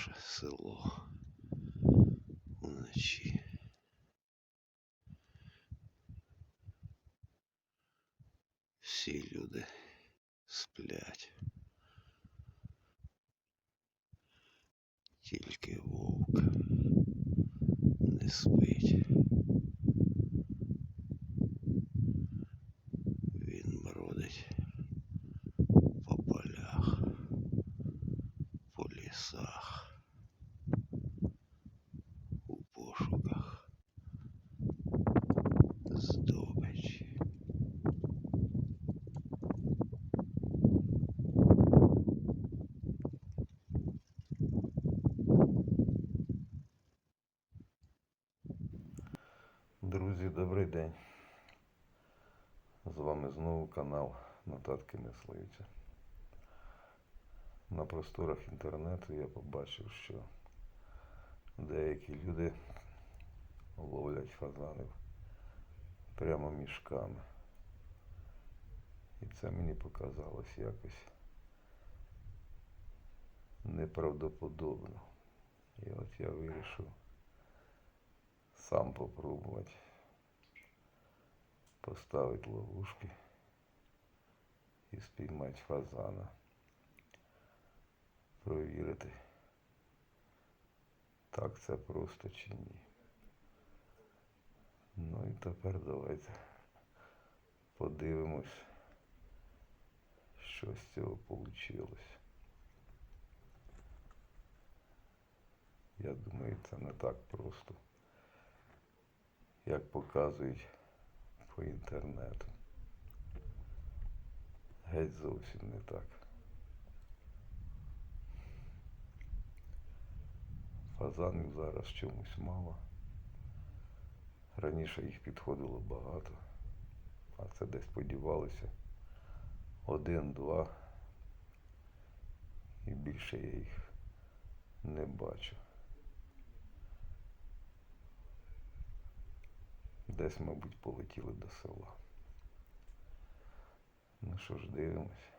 наше село вночі. Всі люди сплять. Тільки вовк не спить. Він бродить по полях, по лісах, Друзі, добрий день. З вами знову канал Нотатки Мисливця. На просторах інтернету я побачив, що деякі люди ловлять фазанів прямо мішками. І це мені показалось якось неправдоподобно. І от я вирішив сам попробувати поставити ловушки і спіймати фазана. Провірити, так це просто чи ні. Ну і тепер давайте подивимось, що з цього вийшло. Я думаю, це не так просто, як показують по інтернету. Геть зовсім не так. Фазанів зараз чомусь мало. Раніше їх підходило багато, а це десь подівалося один-два. І більше я їх не бачу. Десь, мабуть, полетіли до села. Ну що ж, дивимось.